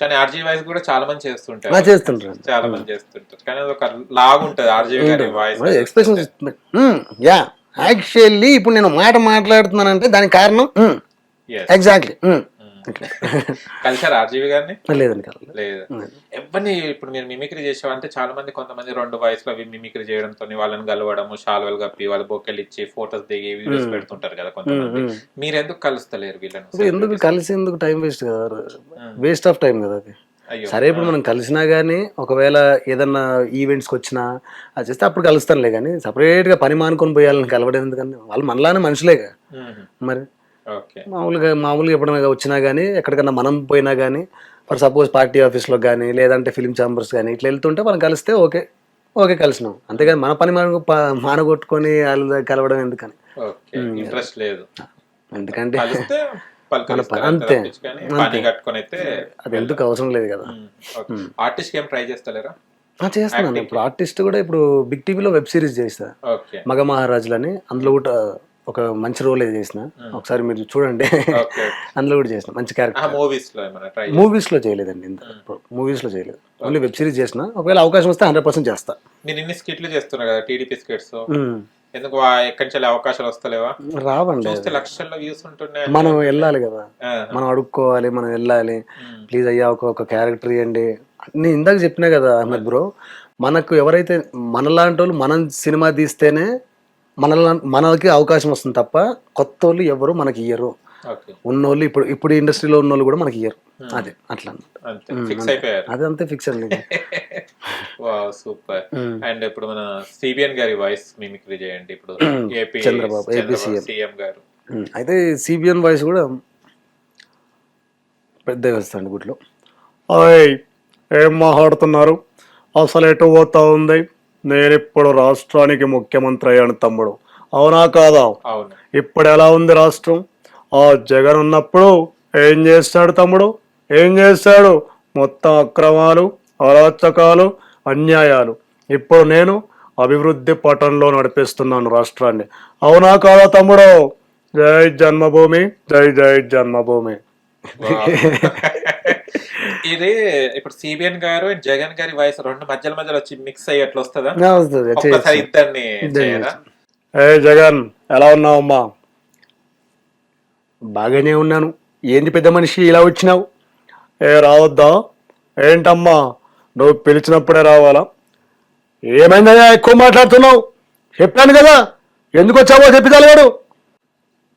కానీ RG voice కూడా చాలా మంది చేస్తుంటారు. చేస్తుంటారు. చాలా మంది చేస్తుంటారు. కానీ అది ఒక లాగ్ ఉంటది ఆర్జీవి గారి వాయిస్ ఎక్స్ప్రెషన్ యా యాక్చువల్లీ ఇప్పుడు నేను మాట మాట్లాడుతున్నానంటే దానికి కారణం ఎగ్జాక్ట్లీ కలిసారు ఆర్జీవి గారిని? లేదండి లేదు. ఎవరిని ఇప్పుడు మీరు మిమిక్రీ చేసేవా అంటే చాలా మంది కొంతమంది రెండు వయసులో అవి మిమిక్రీ చేయడంతో వాళ్ళని గలవడము షాల్వెల్ కప్పి వాళ్ళ బొక్కలు ఇచ్చి ఫోటోస్ దిగి వీడియోస్ పెడుతుంటారు కదా కొంతమంది. మీరు ఎందుకు కలుస్తలేరు వీళ్ళని? ఎందుకు కలిసి ఎందుకు టైం వేస్ట్ కదా? వేస్ట్ ఆఫ్ టైం కదా అది. అయ్యో. సరే ఇప్పుడు మనం కలిసినా కానీ ఒకవేళ ఏదన్నా ఈవెంట్స్కి వచ్చినా అది చేస్తే అప్పుడు కలుస్తానులే కానీ సపరేట్గా పని మానుకొని పోయాలని కలవడం ఎందుకని? వాళ్ళు మనలానే మనుషులేగా. మరి? మామూలుగా మామూలుగా ఎప్పుడైనా వచ్చినా కానీ ఎక్కడికన్నా మనం పోయినా కానీ ఫర్ సపోజ్ పార్టీ ఆఫీస్లో కానీ లేదంటే ఫిలిం ఛాంబర్స్ కానీ ఇట్లా వెళ్తుంటే మనం కలిస్తే ఓకే. ఓకే కలిసినాం. అంతేగాని మన పని మనం మానగొట్టుకొని వాళ్ళ కలవడం ఎందుకని? ఇంట్రెస్ట్ లేదు. ఎందుకంటే అంతే. అది ఎందుకు అవసరం లేదు కదా. ఆర్టిస్ట్ ఏం ట్రై చేస్తలేరా? ఆ, చేస్తున్నాను. ఇప్పుడు ఆర్టిస్ట్ కూడా ఇప్పుడు బిగ్ టీవీలో వెబ్ సిరీస్ చేస్తా మగ మహారాజులని అందులో కూడా ఒక మంచి రోల్ అయితే చేసిన ఒకసారి మీరు చూడండి. అందులో కూడా చేసిన మంచి క్యారెక్టర్ మూవీస్లో చేయలేదండి మూవీస్లో చేయలేదు. ఓన్లీ వెబ్ సిరీస్ చేసిన ఒకవేళ అవకాశం వస్తే హండ్రెడ్ పర్సెంట్ చేస్తా. మీరు ఇన్ని స్కిట్లు చేస్తున్నారు కదా టీడీపీ స్కిట్స్. ఎందుకు ఎక్కడి నుంచి అవకాశాలు వస్తలేవా? రావండి. లక్షల్లో వ్యూస్ ఉంటున్నాయి మనం వెళ్ళాలి కదా. మనం అడుక్కోవాలి మనం వెళ్ళాలి. ప్లీజ్ అయ్యా ఒక ఒక క్యారెక్టర్ ఇవ్వండి నేను ఇందాక చెప్పినా కదా అహ్మద్ బ్రో మనకు ఎవరైతే మనలాంటి వాళ్ళు మనం సినిమా తీస్తేనే మనలా మనకి అవకాశం వస్తుంది తప్ప కొత్త వాళ్ళు ఎవరు మనకి ఇయ్యరు. ఉన్నోళ్ళు ఇప్పుడు ఇప్పుడు ఇండస్ట్రీలో ఉన్న వాళ్ళు కూడా మనకి ఇయ్యరు. అదే అట్లా అది అంతే ఫిక్స్ అండి సూపర్. అండ్ ఇప్పుడు మన సిబిఎన్ గారి వాయిస్ మిమిక్రీ చేయండి. ఇప్పుడు ఏపీ చంద్రబాబు. సీఎం. గారు. అయితే సిబిఎన్ వాయిస్ కూడా పెద్దగా వస్తుంది గుట్లో ఏం మాట్లాడుతున్నారు? అసలు ఎటు పోతా ఉంది? నేను ఇప్పుడు రాష్ట్రానికి ముఖ్యమంత్రి అయ్యాను తమ్ముడు. అవునా కాదా? ఇప్పుడు ఎలా ఉంది రాష్ట్రం? ఆ జగన్ ఉన్నప్పుడు ఏం చేస్తాడు తమ్ముడు? ఏం చేస్తాడు మొత్తం అక్రమాలు అరాచకాలు అన్యాయాలు. ఇప్పుడు నేను అభివృద్ధి పటంలో నడిపిస్తున్నాను రాష్ట్రాన్ని. అవునా కాదా తమ్ముడు? జై జన్మభూమి జై జై జన్మభూమి. ఇది ఇప్పుడు సిబిఎన్ గారు and జగన్ గారి వాయిస్ రెండు మధ్యలో మధ్యలో వచ్చి మిక్స్ అయ్యి అట్లా వస్తుందా. ఒక్కసారి ఇద్దరిని ఏ జగన్ ఎలా ఉన్నావమ్మా? బాగానే ఉన్నాను. ఏంది పెద్ద మనిషి ఇలా వచ్చినావు? ఏ రావద్దా? ఏంటమ్మా? నువ్వు పిలిచినప్పుడే రావాలా? ఏమైందయ్యా ఎక్కువ మాట్లాడుతున్నావు? చెప్పాను కదా ఎందుకు వచ్చావో చెప్పి తలవాడు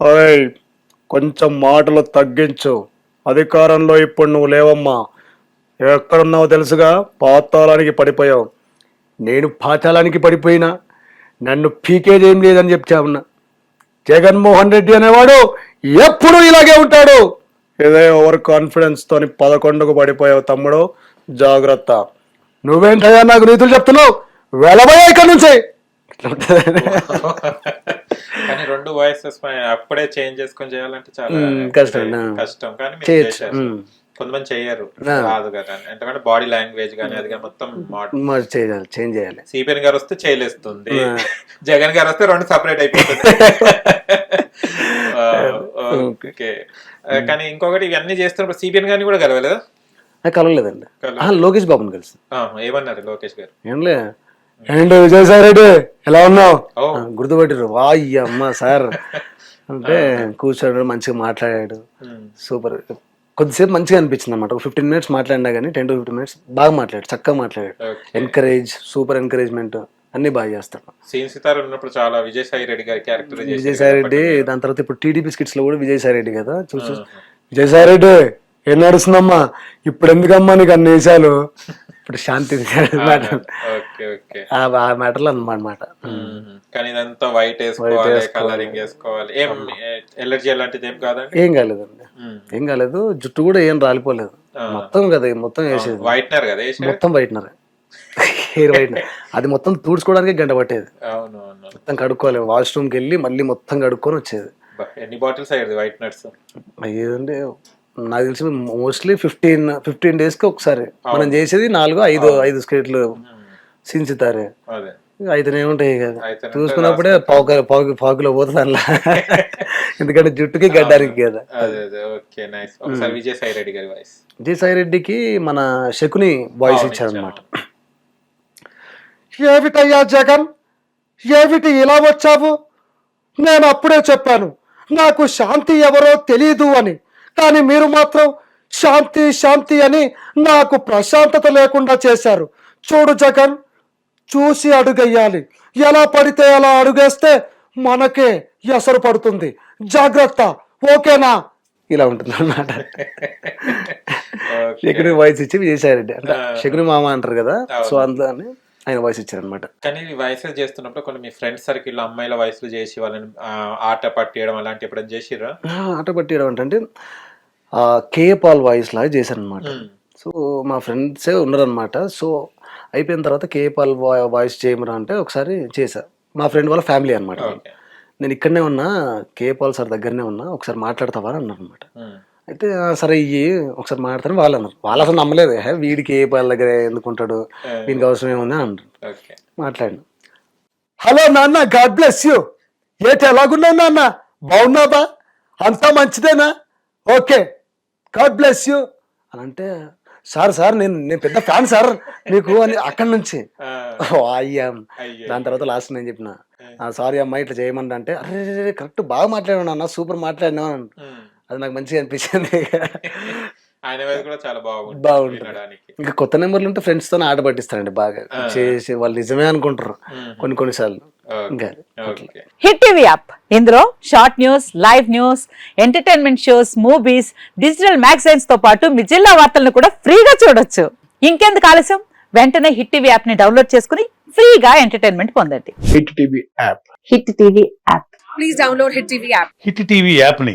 ఓయ్ కొంచెం మాటలు తగ్గించు. అధికారంలో ఇప్పుడు నువ్వు లేవమ్మా. ఎక్కడున్నావో తెలుసుగా పాతాళానికి పడిపోయావు. నేను పాతాళానికి పడిపోయినా నన్ను పీకేది ఏం లేదని చెప్తా ఉన్నా. జగన్మోహన్ రెడ్డి అనేవాడు ఎప్పుడు ఇలాగే ఉంటాడు. ఇదే ఓవర్ కాన్ఫిడెన్స్ తోని పదకొండుకు పడిపోయావు తమ్ముడు. జాగ్రత్త. నువ్వేంటయ్యా నాకు నీతులు చెప్తున్నావు? వెళ్ళబోయా ఇక్కడ నుంచి. కానీ రెండు వాయిసెస్ అప్పుడే చేంజ్ చేసుకొని చేయాలంటే చాలా కష్టం. కష్టం. కానీ కొంతమంది చెయ్యరు ఆ. రాదు కదా. ఎందుకంటే బాడీ లాంగ్వేజ్ కానీ అది మొత్తం చేయాలి చేంజ్ చేయాలి. సిపిఎన్ గారు వస్తే చేయలేస్తుంది. జగన్ గారు వస్తే రెండు సపరేట్ అయిపోతుంది. ఓకే. కానీ ఇంకొకటి ఇవన్నీ చేస్తున్నప్పుడు సిపిఎన్ గారిని కూడా కలవలేదా? కలవలేదండి. లోకేష్ బాబుని కలిసి. ఆ, ఏమన్నారు లోకేష్ గారు? ఏంలే ఏంటి విజయసాయి రెడ్డి ఎలా ఉన్నావు? గుర్తుపట్టిరు వాయ్య అమ్మ సార్. అంటే కూర్చోడు మంచిగా మాట్లాడాడు. సూపర్. కొద్దిసేపు మంచిగా అనిపించింది అనమాట ఒక ఫిఫ్టీన్ మినిట్స్ మాట్లాడినా కానీ టెన్ టు ఫిఫ్టీన్ మినిట్స్ బాగా మాట్లాడాడు చక్కగా మాట్లాడాడు. ఎంకరేజ్ సూపర్ ఎంకరేజ్మెంట్ అన్ని బాగా చేస్తాడు. సీన్ సితార్ ఉన్నప్పుడు చాలా విజయసాయి రెడ్డి గారి క్యారెక్టర్ విజయసాయి రెడ్డి దాని తర్వాత ఇప్పుడు టీడీపీ స్కిట్స్లో కూడా విజయసాయి రెడ్డి కదా చూసి విజయసాయి రెడ్డి ఏం నడుస్తుందమ్మా? ఇప్పుడు ఎందుకమ్మా నీకు అన్ని వేసాలు? ఇప్పుడు శాంతి ఓకే ఓకే. ఆ మ్యాటర్లో అన్నమాట. కానీ ఇదంతా వైట్ వేసుకోవాలి కలరింగ్ వేసుకోవాలి. ఏం ఎలర్జీ అలాంటిది ఏం కాదండి? ఏం కాలేదండి. ఏం కాలేదు జుట్టు కూడా ఏం రాలిపోలేదు. మొత్తం కదా మొత్తం వేసేది. వైట్నర్ కదా? మొత్తం వైట్నర్ హెయిర్ వైట్నర్ అది మొత్తం తుడుచుకోవడానికి గంట పట్టేది. మొత్తం కడుక్కోవాలి. వాష్రూమ్కి వెళ్ళి మళ్ళీ మొత్తం కడుక్కొని వచ్చేది. ఎన్ని బాటిల్స్ అయ్యేది వైట్నర్స్ అయ్యేదంటే నాకు తెలిసి మోస్ట్లీ ఫిఫ్టీన్ ఫిఫ్టీన్ డేస్కి ఒకసారి. మనం చేసేది నాలుగు ఐదు ఐదు స్కేట్లు సించుతారే. అయితేనే ఉంటాయి కదా చూసుకున్నప్పుడే పావు పావు పావుకిలో పోతుంది అందులో ఎందుకంటే జుట్టుకి గడ్డానికి కదా. వాయిస్. విజయసాయి రెడ్డికి మన శకుని వాయిస్ ఇచ్చారనమాట ఏమిటయ్యా జగన్? ఏమిటి ఇలా వచ్చావు? నేను అప్పుడే చెప్పాను. నాకు శాంతి ఎవరో తెలీదు అని. కానీ మీరు మాత్రం శాంతి శాంతి అని నాకు ప్రశాంతత లేకుండా చేశారు. చూడు జగన్ చూసి అడుగెయ్యాలి. ఎలా పడితే అలా అడుగేస్తే మనకే ఎసరు పడుతుంది. జాగ్రత్త ఓకేనా? ఇలా ఉంటుంది అన్నమాట శకుని వాయిస్ ఇచ్చి విజయసాయి రెడ్డి అంటే శకుని మామ అంటారు కదా సో అందులో ఆయన వాయిస్ ఇచ్చారనమాట కానీ ఈ వయసులు చేస్తున్నప్పుడు కొన్ని మీ ఫ్రెండ్స్ సర్కిల్ అమ్మాయిల వయసులు చేసి వాళ్ళని ఆట పట్టియడం అలాంటి ఎప్పుడైనా చేసిర్రా? ఆట పట్టియడం అంటే కే పాల్ వాయిస్ లాగా చేశారనమాట. సో మా ఫ్రెండ్సే ఉన్నారనమాట సో అయిపోయిన తర్వాత కే పాల్ వాయిస్ చేయమరా అంటే ఒకసారి చేశా. మా ఫ్రెండ్ వాళ్ళ ఫ్యామిలీ అనమాట నేను ఇక్కడనే ఉన్నా కే పాల్ సార్ దగ్గరనే ఉన్నా ఒకసారి మాట్లాడతావా అని అన్నారు అనమాట ఉమ్. అయితే "ఆ, సరే ఇయ్యి ఒకసారి మాట్లాడతాను వాళ్ళు అన్నారు వాళ్ళు అసలు నమ్మలేదు. "హే, వీడికి ఏ పాల దగ్గర ఎందుకుంటాడు? దీనికి అవసరం ఏముంది అని అన్నారు మాట్లాడిన. హలో నాన్న గాడ్ బ్లెస్ యూ. ఏటి ఎలాగున్నావు నాన్న? బాగున్నావా? అంతా మంచిదేనా? ఓకే. God bless you. అని అంటే సార్ సార్ నేను నేను పెద్ద ఫ్యాన్ సార్. మీకు అని అక్కడి నుంచి. అయ్యా. దాని తర్వాత లాస్ట్ నేను చెప్పిన. సారీ అమ్మా ఇట్లా చేయమంటే అంటే అరే కరెక్ట్ బాగా మాట్లాడాను అన్న సూపర్ మాట్లాడినా. అది నాకు మంచిగా అనిపించింది. ఆయన వైపు కూడా చాలా బాగుంటుంది ఇంకా కొత్త నెంబర్లు ఉంటే ఫ్రెండ్స్తో ఆట పట్టిస్తారండి బాగా. చేసి వాళ్ళు నిజమే అనుకుంటారు. కొన్ని కొన్నిసార్లు. ఓకే. ఇంకా ఓకే. Hit TV app. ఇందులో short news live news entertainment shows movies digital మ్యాగజైన్స్తో పాటు మీ జిల్లా వార్తలను కూడా ఫ్రీగా చూడొచ్చు. ఇంకెందుకు ఆలస్యం? వెంటనే హిట్ టీవీ యాప్ని డౌన్లోడ్ చేసుకుని ఫ్రీగా ఎంటర్టైన్మెంట్ పొందండి. Hit TV app. Hit TV app. Please download Hit TV app. Hit TV యాప్ని